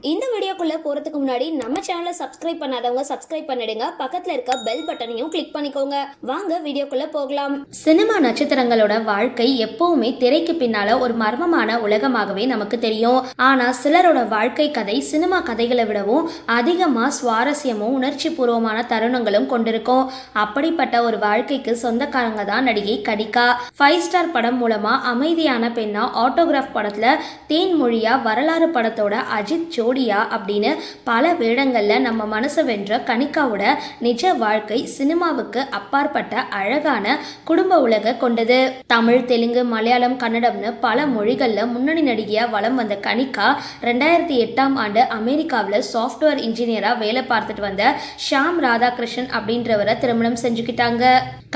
இந்த வீடியோக்குள்ளே போறதுக்கு முன்னாடி நம்ம சேனலை சப்ஸ்கிரைப் பண்ணாதவங்க சப்ஸ்கிரைப் பண்ணிடுங்க. பக்கத்துல இருக்க பெல் பட்டனையும் கிளிக் பண்ணிக்கோங்க. வாங்க வீடியோக்குள்ளே போகலாம். சினிமா நட்சத்திரங்களோட வாழ்க்கை எப்பவுமே திரைக்கு பின்னால ஒரு மர்மமான உலகமாகவே நமக்கு தெரியும். ஆனால் சிலரோட வாழ்க்கை கதை சினிமா கதைகளை விடவும் அதிகமாக சுவாரஸ்யமும் உணர்ச்சி பூர்வமான தருணங்களும் கொண்டிருக்கும். அப்படிப்பட்ட ஒரு வாழ்க்கைக்கு சொந்தக்காரங்க தான் நடிகை கடிகா ஃபைவ் ஸ்டார் படம் மூலமாக அமைதியான பெண்ணா ஆட்டோகிராஃப் படத்தில் தேன்மொழியா வரலாறு படத்தோட அஜித் ஜோடியா அப்படி அப்படின்னு பல வேடங்களில் நம்ம மனசை வென்ற கனிகாவோட நிஜ வாழ்க்கை சினிமாவுக்கு அப்பாற்பட்ட அழகான குடும்ப உலக கொண்டது. தமிழ் தெலுங்கு மலையாளம் கன்னடம்னு பல மொழிகள்ல முன்னணி நடிகையா வலம் வந்த கனிகா ரெண்டாயிரத்தி எட்டாம் ஆண்டு அமெரிக்காவில் சாஃப்ட்வேர் இன்ஜினியரா வேலை பார்த்துட்டு வந்த ஷாம் ராதாகிருஷ்ணன் அப்படின்றவரை திருமணம் செஞ்சுக்கிட்டாங்க.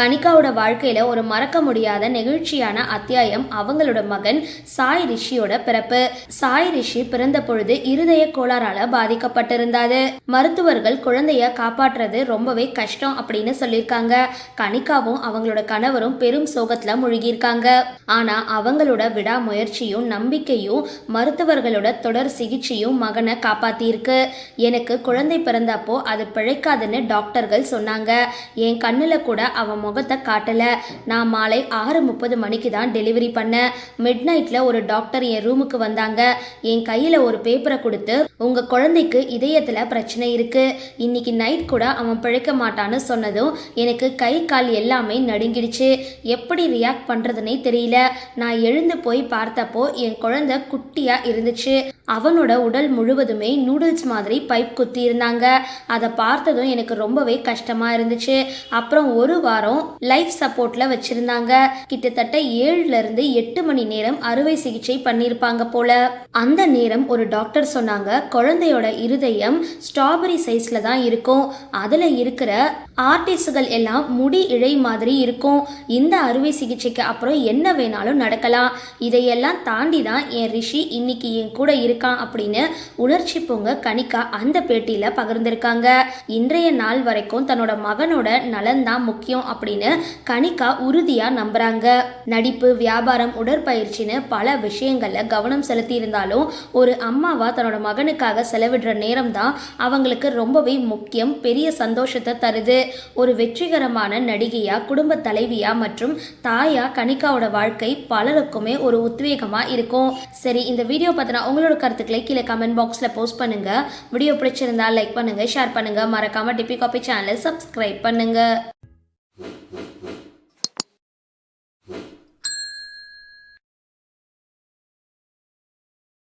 கனிகாவோட வாழ்க்கையில ஒரு மறக்க முடியாத நெகிழ்ச்சியான அத்தியாயம் அவங்களோட மகன் சாய் ரிஷியோட பிறப்பு. சாய் ரிஷி பிறந்த பொழுது இருதய கோளாறால பாதிக்கப்பட்டிருந்தாரு மருத்துவர்கள் குழந்தைய காப்பாற்றுறது ரொம்பவே கஷ்டம் அப்படின்னு சொல்லியிருக்காங்க. கனிகாவும் அவங்களோட கணவரும் பெரும் சோகத்துல முழுகியிருக்காங்க. ஆனா அவங்களோட விடாமுயற்சியும் நம்பிக்கையும் மருத்துவர்களோட தொடர் சிகிச்சையும் மகனை காப்பாத்தியிருக்கு. எனக்கு குழந்தை பிறந்தப்போ அது பிழைக்காதுன்னு டாக்டர்கள் சொன்னாங்க. என் கண்ணுல கூட அவன் முகத்தை காட்டல. நான் மாலை ஆறு முப்பது மணிக்கு தான் டெலிவரி பண்ணேன் மிட் நைட்ல ஒரு டாக்டர் என் ரூமுக்கு வந்தாங்க. என் கையில ஒரு பேப்பரை கொடுத்து உங்க குழந்தைக்கு இதயத்தில் பிரச்சனை இருக்குது இன்னைக்கு நைட் கூட அவன் பிழைக்க மாட்டான்னு சொன்னதும் எனக்கு கை கால் எல்லாமே நடுங்கிடுச்சு. எப்படி ரியாக்ட் பண்ணுறதுனே தெரியல. நான் எழுந்து போய் பார்த்தப்போ என் குழந்தை குட்டியாக இருந்துச்சு. அவனோட உடல் முழுவதுமே நூடுல்ஸ் மாதிரி பைப் குத்தி இருந்தாங்க அதை பார்த்ததும் எனக்கு ரொம்பவே கஷ்டமா இருந்துச்சு. அப்புறம் ஒரு வாரம் லைஃப் சப்போர்ட்ல வச்சிருந்தாங்க. கிட்டத்தட்ட ஏழுல இருந்து எட்டு மணி நேரம் அறுவை சிகிச்சை பண்ணியிருப்பாங்க போல. அந்த நேரம் ஒரு டாக்டர் சொன்னாங்க குழந்தையோட இருதயம் ஸ்ட்ராபெரி சைஸ்ல தான் இருக்கும். அதுல இருக்கிற ஆர்டிஸ்ட்கள் எல்லாம் முடி இழை மாதிரி இருக்கும். இந்த அறுவை சிகிச்சைக்கு அப்புறம் என்ன வேணாலும் நடக்கலாம். இதையெல்லாம் தாண்டி தான் என் ரிஷி இன்னைக்கு என் கூட இருக்கான் அப்படின்னு உணர்ச்சி பொங்க கணிக்கா அந்த பேட்டியில பகிர்ந்திருக்காங்க. இன்றைய நாள் வரைக்கும் தன்னோட மகனோட நலன் தான் முக்கியம் அப்படின்னு கனிகா உறுதியா நம்புறாங்க. நடிப்பு வியாபாரம் உடற்பயிற்சின்னு பல விஷயங்கள்ல கவனம் செலுத்தி இருந்தாலும் ஒரு அம்மாவா தன்னோட மகனுக்காக செலவிடுற நேரம் தான் அவங்களுக்கு ரொம்பவே முக்கியம் பெரிய சந்தோஷத்தை தருது. ஒரு வெற்றிகரமான நடிகையா குடும்ப தலைவியா மற்றும் தாயா கனிகாவோட வாழ்க்கை பலருக்குமே ஒரு உத்வேகமா இருக்கும். சரி இந்த வீடியோ பார்த்தினா உங்களோட கருத்துக்களை கீழே கமெண்ட் பாக்ஸ்ல போஸ்ட் பண்ணுங்க. வீடியோ பிடிச்சிருந்தா லைக் பண்ணுங்க ஷேர் பண்ணுங்க. மறக்காம டிபி காபி சேனலை சப்ஸ்கிரைப் பண்ணுங்க.